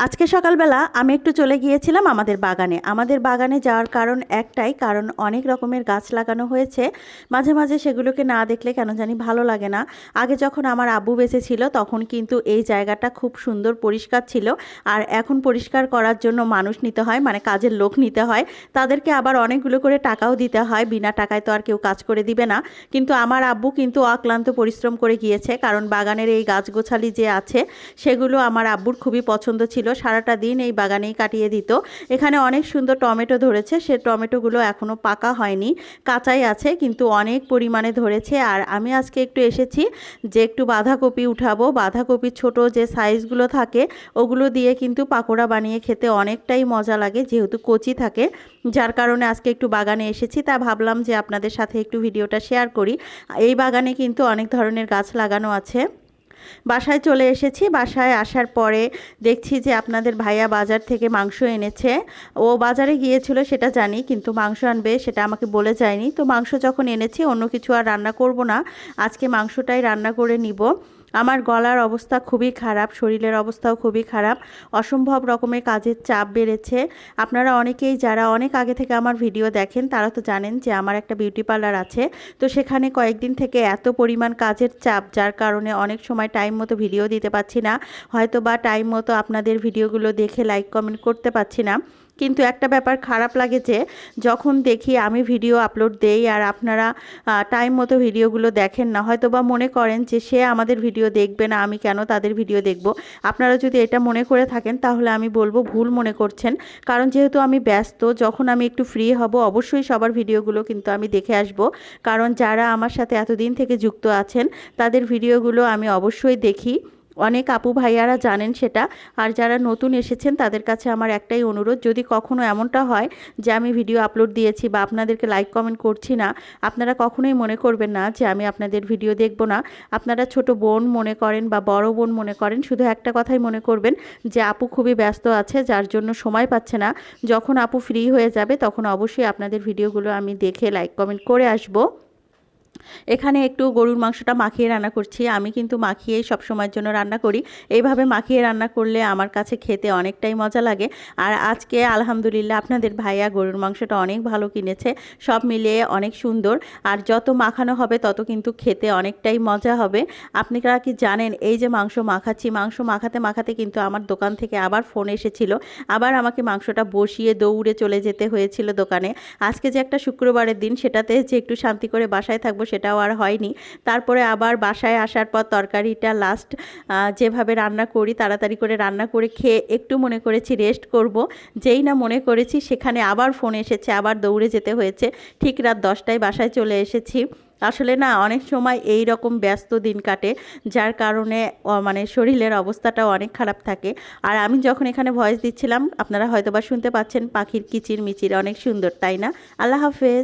আজকে সকালবেলা আমি একটু চলে গিয়েছিলাম আমাদের বাগানে। আমাদের বাগানে যাওয়ার কারণ একটাই, কারণ অনেক রকমের গাছ লাগানো হয়েছে। মাঝে মাঝে সেগুলোকে না দেখলে কেন জানি ভালো লাগে না। আগে যখন আমার আব্বু বেঁচে ছিল তখন কিন্তু এই জায়গাটা খুব সুন্দর পরিষ্কার ছিল। আর এখন পরিষ্কার করার জন্য মানুষ নিতে হয় মানে কাজের লোক নিতে হয়। তাদেরকে আবার অনেকগুলো করে টাকাও দিতে হয়। বিনা টাকায় তো আর কেউ কাজ করে দিবে না। কিন্তু আমার আব্বু কিন্তু অক্লান্ত পরিশ্রম করে গিয়েছে। কারণ বাগানের এই গাছগোছালি যে আছে, সেগুলো আমার আব্বুর খুবই পছন্দ ছিল। সারাটা দিন এই বাগানেই কাটিয়ে দিত। এখানে অনেক সুন্দর টমেটো ধরেছে, সে টমেটোগুলো এখনও পাকা হয়নি। কাঁচাই আছে, কিন্তু অনেক পরিমাণে ধরেছে। আর আমি আজকে একটু এসেছি যে একটু বাঁধাকপি উঠাবো। বাঁধাকপির ছোট যে সাইজগুলো থাকে, ওগুলো দিয়ে কিন্তু পাকোড়া বানিয়ে খেতে অনেকটাই মজা লাগে, যেহেতু কচি থাকে। যার কারণে আজকে একটু বাগানে এসেছি, তা ভাবলাম যে আপনাদের সাথে একটু ভিডিওটা শেয়ার করি। এই বাগানে কিন্তু অনেক ধরনের গাছ লাগানো আছে। বাসায় চলে এসেছি। বাসায় আসার পরে দেখছি যে আপনাদের ভাইয়া বাজার থেকে মাংস এনেছে। ও বাজারে গিয়েছিল, সেটা জানি, কিন্তু মাংস আনবে সেটা আমাকে বলে যায়নি। তো মাংস যখন এনেছি, অন্য কিছু আর রান্না করব না। আজকে মাংসটাই রান্না করে নিব। আমার গলার অবস্থা খুবই খারাপ, শরীরের অবস্থাও খুবই খারাপ। অসম্ভব রকমের কাজের চাপ বেড়েছে। আপনারা অনেকেই যারা অনেক আগে থেকে আমার ভিডিও দেখেন, তারা তো জানেন যে আমার একটা বিউটি পার্লার আছে। তো সেখানে কয়েকদিন থেকে এত পরিমাণ কাজের চাপ, যার কারণে অনেক সময় টাইম মতো ভিডিও দিতে পারছি না। হয়তো বা টাইম মতো আপনাদের ভিডিওগুলো দেখে লাইক কমেন্ট করতে পারছি না। কিন্তু একটা ব্যাপার খারাপ লাগে যে, যখন দেখি আমি ভিডিও আপলোড দেই আর আপনারা টাইম মতো ভিডিওগুলো দেখেন না হয়তো বা মনে করেন যে, সে আমাদের ভিডিও দেখবে না, আমি কেন তাদের ভিডিও দেখব? আপনারা যদি এটা মনে করে থাকেন, তাহলে আমি বলব ভুল মনে করছেন। কারণ যেহেতু আমি ব্যস্ত, যখন আমি একটু ফ্রি হব, অবশ্যই সবার ভিডিওগুলো কিন্তু আমি দেখে আসব। কারণ যারা আমার সাথে এতদিন থেকে যুক্ত আছেন, তাদের ভিডিওগুলো আমি অবশ্যই দেখি। অনেক আপু ভাইয়ারা জানেন সেটা। আর যারা নতুন এসেছেন, তাদের কাছে আমার একটাই অনুরোধ, যদি কখনো এমনটা হয় যে আমি ভিডিও আপলোড দিয়েছি বা আপনাদেরকে লাইক কমেন্ট করছি না, আপনারা কখনোই মনে করবেন না যে আমি আপনাদের ভিডিও দেখব না। আপনারা ছোট বোন মনে করেন বা বড় বোন মনে করেন, শুধু একটা কথাই মনে করবেন যে আপু খুবই ব্যস্ত আছে, যার জন্য সময় পাচ্ছে না। যখন আপু ফ্রি হয়ে যাবে, তখন অবশ্যই আপনাদের ভিডিওগুলো আমি দেখে, লাইক, কমেন্ট করে আসব। এখানে একটু গরুর মাংসটা মাখিয়ে রান্না করছি। আমি কিন্তু মাখিয়ে সব সময়ের জন্য রান্না করি। এইভাবে মাখিয়ে রান্না করলে আমার কাছে খেতে অনেকটাই মজা লাগে। আর আজকে আলহামদুলিল্লাহ আপনাদের ভাইয়া গরুর মাংসটা অনেক ভালো কিনেছে। সব মিলিয়ে অনেক সুন্দর। আর যত মাখানো হবে, তত কিন্তু খেতে অনেকটাই মজা হবে। আপনারা কি জানেন, এই যে মাংস মাখাচ্ছি, মাংস মাখাতে মাখাতে কিন্তু আমার দোকান থেকে আবার ফোন এসেছিল। আবার আমাকে মাংসটা বসিয়ে দৌড়ে চলে যেতে হয়েছিল দোকানে। আজকে যে একটা শুক্রবারের দিন, সেটাতে যে একটু শান্তি করে বাসায় থাকব সেটাও আর হয়নি। তারপরে আবার বাসায় আসার পর তরকারিটা লাস্ট যেভাবে রান্না করি, তাড়াতাড়ি করে রান্না করে খেয়ে একটু মনে করেছি রেস্ট করব। যেই না মনে করেছি, সেখানে আবার ফোন এসেছে, আবার দৌড়ে যেতে হয়েছে। ঠিক রাত দশটায় বাসায় চলে এসেছি। আসলে না, অনেক সময় এই রকম ব্যস্ত দিন কাটে, যার কারণে মানে শরীরের অবস্থাটাও অনেক খারাপ থাকে। আর আমি যখন এখানে ভয়েস দিচ্ছিলাম, আপনারা হয়তো বা শুনতে পাচ্ছেন, পাখির কিচির মিচির অনেক সুন্দর, তাই না? আল্লাহ হাফেজ।